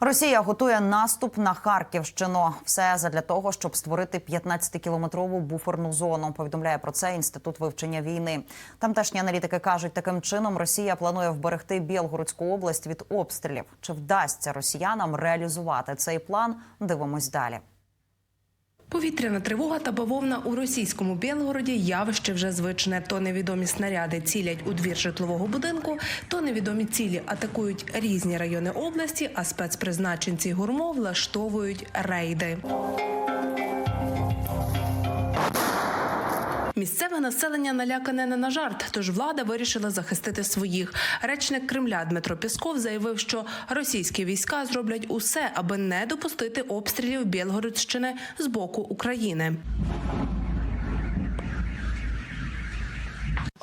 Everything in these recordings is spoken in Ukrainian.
Росія готує наступ на Харківщину. Все задля того, щоб створити 15-кілометрову буферну зону. Повідомляє про це інститут вивчення війни. Тамтешні аналітики кажуть, таким чином Росія планує вберегти Білгородську область від обстрілів. Чи вдасться росіянам реалізувати цей план? Дивимось далі. Повітряна тривога та бавовна у російському Білгороді явище вже звичне. То невідомі снаряди цілять у двір житлового будинку, то невідомі цілі атакують різні райони області, а спецпризначенці гурмо влаштовують рейди. Місцеве населення налякане не на жарт, тож влада вирішила захистити своїх. Речник Кремля Дмитро Пісков заявив, що російські війська зроблять усе, аби не допустити обстрілів Білгородщини з боку України.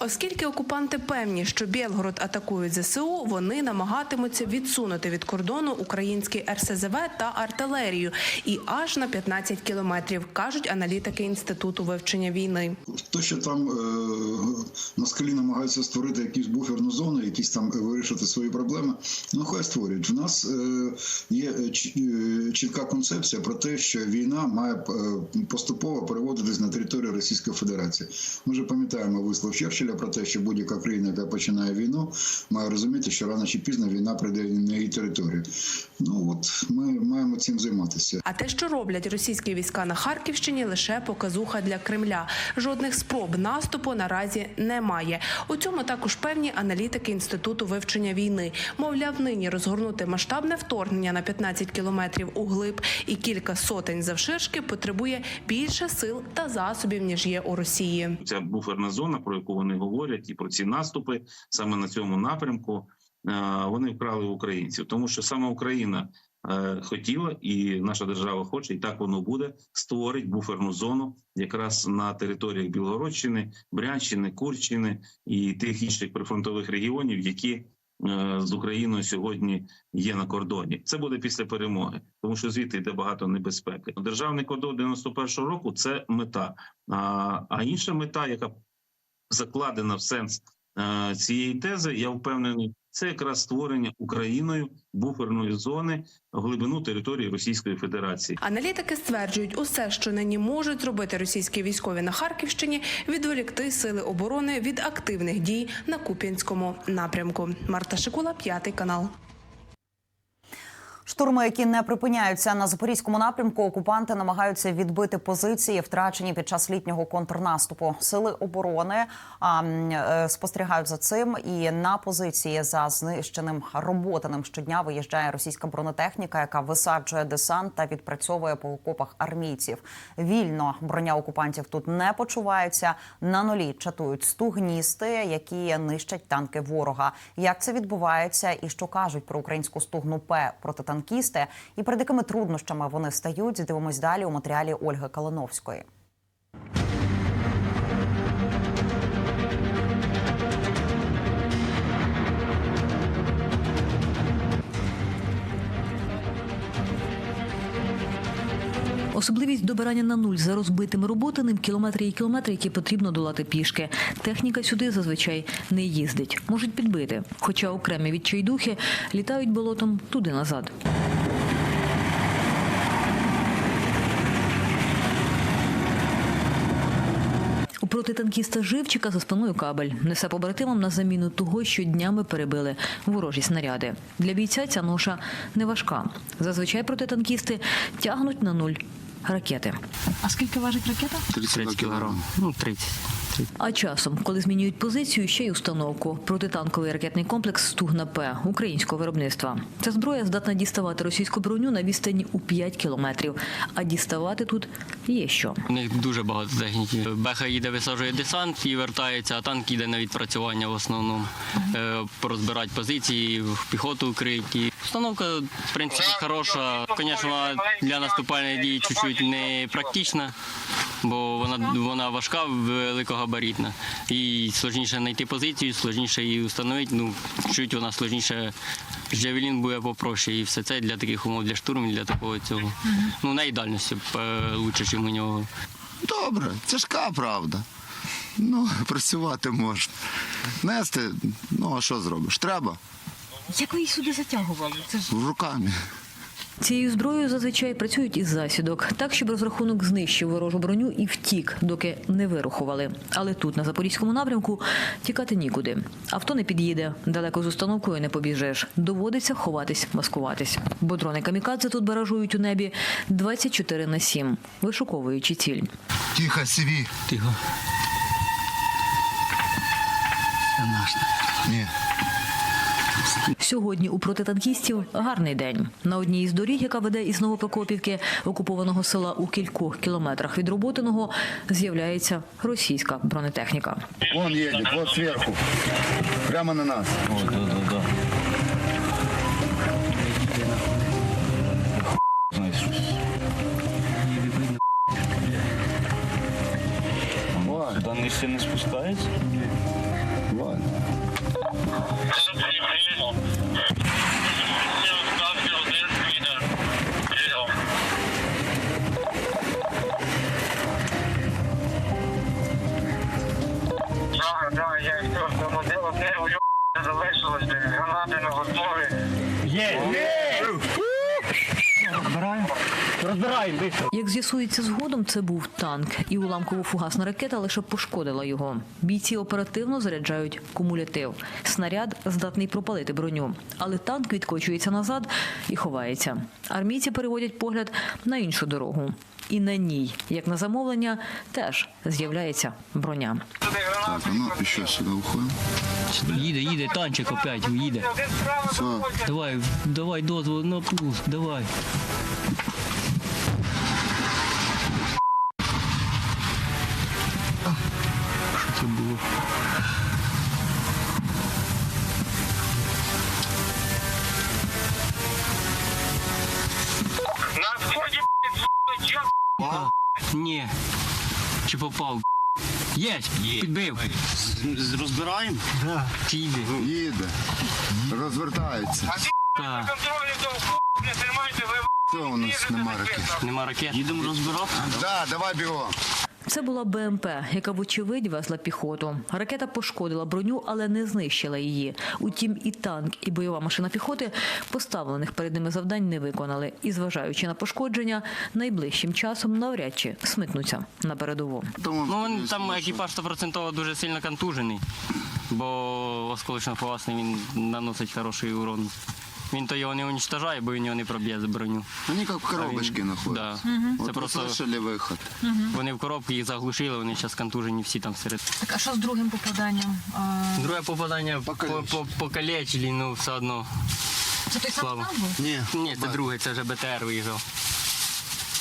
Оскільки окупанти певні, що Білгород атакують ЗСУ, вони намагатимуться відсунути від кордону український РСЗВ та артилерію і аж на 15 кілометрів, кажуть аналітики інституту вивчення війни. То, що там е, москалі намагаються створити якусь буферну зону, якісь там вирішити свої проблеми, ну хай створюють. В нас е, є е, чітка концепція про те, що війна має е, поступово переводитись на територію Російської Федерації. Ми вже пам'ятаємо вислов Черчилля про те, що будь-яка країна, яка починає війну, має розуміти, що рано чи пізно війна прийде на її територію. Ну от ми маємо цим займатися. А те, що роблять російські війська на Харківщині, лише показуха для Кремля. Жодних спроб наступу наразі немає. У цьому також певні аналітики інституту вивчення війни. Мовляв, нині розгорнути масштабне вторгнення на 15 кілометрів у глиб і кілька сотень завширшки потребує більше сил та засобів ніж є у Росії. ця буферна зона, про яку вони говорять, і про ці наступи саме на цьому напрямку, е, вони вкрали українців, тому що саме Україна хотіла, і наша держава хоче, і так воно буде. Створить буферну зону якраз на територіях Білгородщини, Брянщини, Курщини і тих інших прифронтових регіонів, які е, з Україною сьогодні є на кордоні. Це буде після перемоги, тому що звідти йде багато небезпеки. Державний кордон 91-го року це мета. А, а інша мета, яка закладена в сенс е, цієї тези, я впевнений, це якраз створення Україною буферної зони глибину території Російської Федерації. Аналітики стверджують, усе, що нині можуть зробити російські військові на Харківщині, відволікти сили оборони від активних дій на Куп'янському напрямку. Марта Шикула, п'ятий канал. Штурми, які не припиняються на запорізькому напрямку, окупанти намагаються відбити позиції, втрачені під час літнього контрнаступу. Сили оборони а, е, спостерігають за цим. І на позиції за знищеним роботаним щодня виїжджає російська бронетехніка, яка висаджує десант та відпрацьовує по окопах армійців. Вільно броня окупантів тут не почувається. На нулі чатують стугністи, які нищать танки ворога. Як це відбувається, і що кажуть про українську стугну П протитанкісти, і перед якими труднощами вони стають, дивимось далі у матеріалі Ольги Калиновської. Особливість добирання на нуль за розбитим роботаним кілометри і кілометри, які потрібно долати пішки. Техніка сюди зазвичай не їздить, можуть підбити. Хоча окремі відчайдухи літають болотом туди назад. У протитанкіста Живчика за спиною кабель несе побратимам на заміну того, що днями перебили ворожі снаряди. Для бійця ця ноша не важка. Зазвичай протитанкісти тягнуть на нуль ракети. А скільки важить ракета? 30 кілограм. Ну, 30. А часом, коли змінюють позицію, ще й установку. Протитанковий ракетний комплекс Стугна П українського виробництва. Ця зброя здатна діставати російську броню на відстані у 5 кілометрів. А діставати тут є що. У них дуже багато техніки. Беха їде, висаджує десант і вертається, а танк їде на відпрацювання в основному. Е, Порозбирати позиції, піхоту укриті. Установка, в принципі, хороша. Звісно, для наступальної дії чуть-чуть не практична, бо вона, вона важка, великогабаритна. І сложніше знайти позицію, сложніше її встановити. Ну, чуть вона сложніше. Джавелін буде попроще, і все це для таких умов, для штурмів, для такого цього. Ну, на ідеальності краще, ніж у нього. Добре, тяжка правда. Ну, працювати можна. Нести, ну а що зробиш? Треба Як ви її сюди затягували? Це ж руками. Цією зброєю зазвичай працюють із засідок, так щоб розрахунок знищив ворожу броню і втік, доки не вирухували. Але тут, на запорізькому напрямку, тікати нікуди. Авто не під'їде, далеко з установкою не побіжиш. Доводиться ховатись, маскуватись. Бо дрони камікадзе тут баражують у небі 24 на 7, вишуковуючи ціль. Тихо, сиві. Тихо. Це наш. Ні. Сьогодні у протитанкістів гарний день. На одній із доріг, яка веде із Новопрокопівки, окупованого села у кількох кілометрах від Роботиного, з'являється російська бронетехніка. Вон їде, вот зверху. Прямо на нас. Вон, Даний ще не спускається? вон. Як з'ясується згодом, це був танк, і уламково-фугасна ракета лише пошкодила його. Бійці оперативно заряджають кумулятив. Снаряд здатний пропалити броню, але танк відкочується назад і ховається. Армійці переводять погляд на іншу дорогу. І на ній, як на замовлення, теж з'являється броня. Так, ну і що сюди уходимо? Їде, їде, танчик опять, їде. Все. Давай, давай дозвол на пуск, давай. Сука. Ні. Чи попав? Є, підбив. Розбираємо? Чи їде? Їде. Розвертається. А ти Так. контролю до не тримайте, ви Що у нас нема ракет? Нема ракет. Їдемо розбирати? Да, давай бігом. Це була БМП, яка вочевидь везла піхоту. Ракета пошкодила броню, але не знищила її. Утім, і танк, і бойова машина піхоти поставлених перед ними завдань не виконали. І, зважаючи на пошкодження, найближчим часом навряд чи смикнуться на передову. Тому Ну, він там екіпаж 100% дуже сильно контужений, бо осколочно фугасний він наносить хороший урон. Він то його не уничтожає, бо він його не проб'є за броню. Вони як в коробочці А він- знаходяться. Да. Це От просто услышали виход. вони в коробці їх заглушили, вони зараз контужені всі там серед. Так, а що з другим попаданням? Друге попадання по- по- покалечили, ну все одно. Це той Слава. Ні. Ні, це друге, це вже БТР виїжджав.